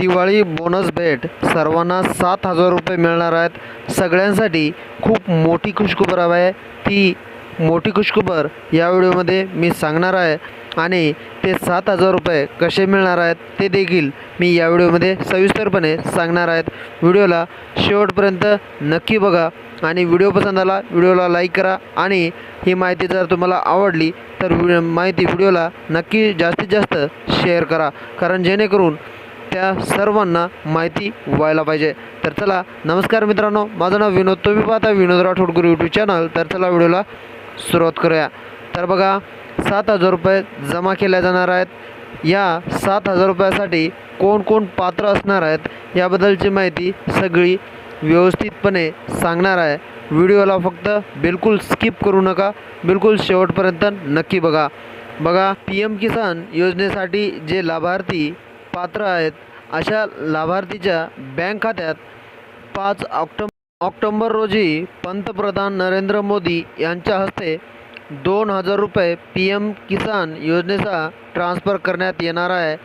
Diwali bonus भेट. सर्वांना सात हजार रुपये मिळणार आहेत. सगळ्यांसाठी खूप मोठी खुशखबर आहे. ती मोठी खुशखबर या व्हिडिओमध्ये मी सांगणार आहे. आणि ते सात हजार रुपये कसे मिळणार आहेत ते देखील मी या व्हिडिओमध्ये सविस्तरपणे सांगणार आहेत. व्हिडिओला शेवटपर्यंत नक्की बघा. आणि व्हिडिओ पसंत आला व्हिडिओला लाईक करा. आणि ही माहिती जर तुम्हाला आवडली तर व्हि माहिती व्हिडिओला नक्की जास्तीत जास्त शेअर करा. कारण जेणेकरून त्या सर्वांना माहिती व्हायला पाहिजे. तर चला नमस्कार मित्रांनो. माझं नाव विनोद. तुम्ही पाहता विनोद राठोड गुरु यूट्यूब चॅनल तर चला व्हिडिओला सुरुवात करूया. तर बघा सात हजार रुपये जमा केल्या जाणार आहेत. या सात हजार रुपयासाठी कोण कोण पात्र असणार आहेत याबद्दलची माहिती सगळी व्यवस्थितपणे सांगणार आहे. व्हिडिओला फक्त बिलकुल स्किप करू नका. बिलकुल शेवटपर्यंत नक्की बघा. बघा पी एम किसान योजनेसाठी जे लाभार्थी पात्र आहेत. अशा लाभार्थीच्या बँक खात्यात पाच ऑक्टोब ऑक्टोंबर रोजी पंतप्रधान नरेंद्र मोदी यांच्या हस्ते दोन हजार रुपये पी एम किसान योजनेचा ट्रान्स्फर करण्यात येणार आहे.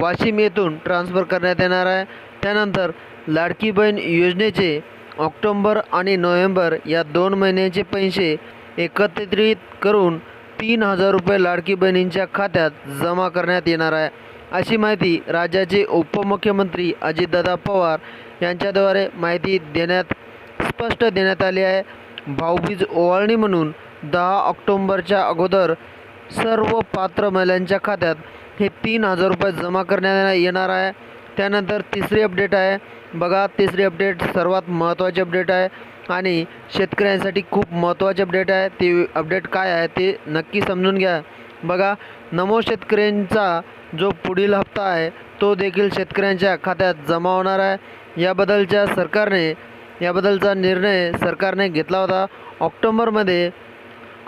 वाशिम येथून ट्रान्स्फर करण्यात येणार आहे. त्यानंतर लाडकी बहीण योजनेचे ऑक्टोंबर आणि नोव्हेंबर या दोन महिन्यांचे पैसे एकत्रित करून तीन हजार रुपये लाडकी बहिणींच्या खात्यात जमा करण्यात येणार आहे. अशी माहिती राज्याचे उपमुख्यमंत्री अजितदादा पवार यांच्याद्वारे माहिती देण्यात स्पष्ट देण्यात आली आहे. भाऊबीज ओवाळणी म्हणून दहा ऑक्टोंबरच्या अगोदर सर्व पात्र महिलांच्या खात्यात हे तीन हजार रुपये जमा करण्यात येणार आहे. त्यानंतर तिसरी अपडेट आहे. बघा तिसरी अपडेट सर्वात महत्त्वाची अपडेट आहे आणि शेतकऱ्यांसाठी खूप महत्त्वाची अपडेट आहे. ती अपडेट काय आहे ते नक्की समजून घ्या. बघा नमो शेतकऱ्यांचा जो पुढील हप्ता आहे तो देखील शेतकऱ्यांच्या खात्यात जमा होणार आहे. याबद्दलच्या सरकारने याबद्दलचा निर्णय सरकारने घेतला होता ऑक्टोंबरमध्ये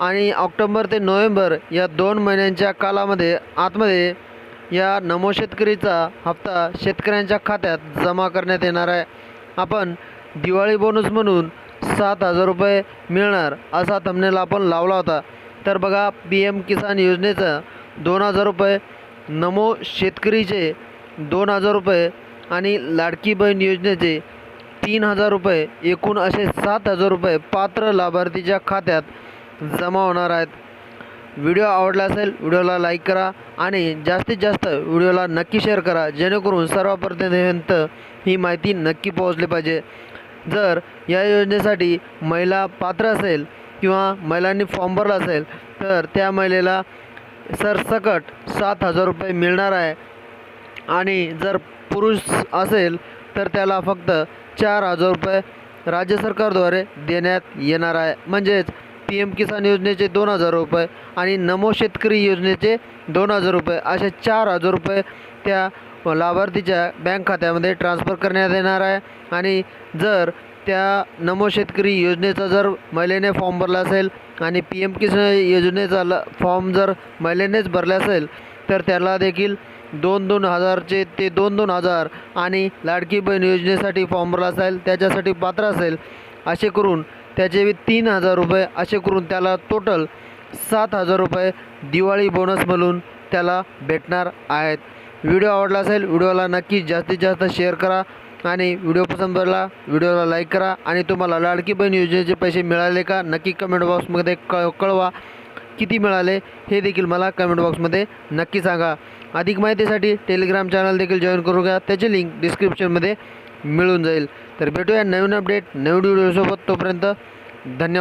आणि ऑक्टोंबर ते नोव्हेंबर या दोन महिन्यांच्या कालामध्ये आतमध्ये या नमो शेतकरीचा हप्ता शेतकऱ्यांच्या खात्यात जमा करण्यात येणार आहे. आपण दिवाळी बोनस म्हणून सात हजार रुपये मिळणार असा थंबनेल आपण लावला होता. तर बघा पी एम किसान योजनेचं दोन हजार रुपये नमो शेतकरीचे दोन हजार रुपये आणि लाडकी बहीण योजनेचे तीन हजार रुपये एकूण असे सात हजार रुपये पात्र लाभार्थीच्या खात्यात जमा होणार आहेत. व्हिडिओ आवडला असेल व्हिडिओला लाईक करा आणि जास्तीत जास्त व्हिडिओला नक्की शेअर करा जेणेकरून सर्वपर्यंत ही माहिती नक्की पोहोचली पाहिजे. जर या योजनेसाठी महिला पात्र असेल किंवा महिलांनी फॉर्म भरला असेल तर त्या महिलेला सरसकट सात हजार रुपये मिळणार आहे. आणि जर पुरुष असेल तर त्याला फक्त चार हजार रुपये राज्य सरकारद्वारे देण्यात येणार आहे. म्हणजेच पी एम किसान योजनेचे दोन हजार रुपये आणि नमो शेतकरी योजनेचे दोन हजार रुपये असे चार हजार रुपये त्या लाभार्थीच्या बँक खात्यामध्ये ट्रान्स्फर करण्यात येणार आहे. आणि जर त्या नमो शेतकरी योजनेचा जर महिलेने फॉर्म भरला असेल आणि पी एम किसान योजनेचा ल फॉर्म जर महिलेनेच भरला असेल तर त्याला देखील दोन दोन हजारचे ते दोन दोन हजार आणि लाडकी बहीण योजनेसाठी फॉर्म भरला असेल त्याच्यासाठी पात्र असेल असे करून त्याचे तीन हजार रुपये असे करून त्याला टोटल सात हजार रुपये दिवाळी बोनस म्हणून त्याला भेटणार आहेत. व्हिडिओ आवडला असेल व्हिडिओला नक्की जास्तीत जास्त शेअर करा. आणि व्हिडिओ पसंत पडला व्हिडिओला लाईक करा आणि तुम्हाला लाडकी बहीण योजनेचे पैसे मिळाले का नक्की कमेंट बॉक्समध्ये क कळवा किती मिळाले हे देखील मला कमेंट बॉक्समध्ये नक्की सांगा. अधिक माहितीसाठी टेलिग्राम चॅनल देखील जॉईन करू घ्या त्याची लिंक डिस्क्रिप्शनमध्ये मिळून जाईल. तर भेटूया नवीन अपडेट नवीन व्हिडिओसोबत तोपर्यंत धन्यवाद.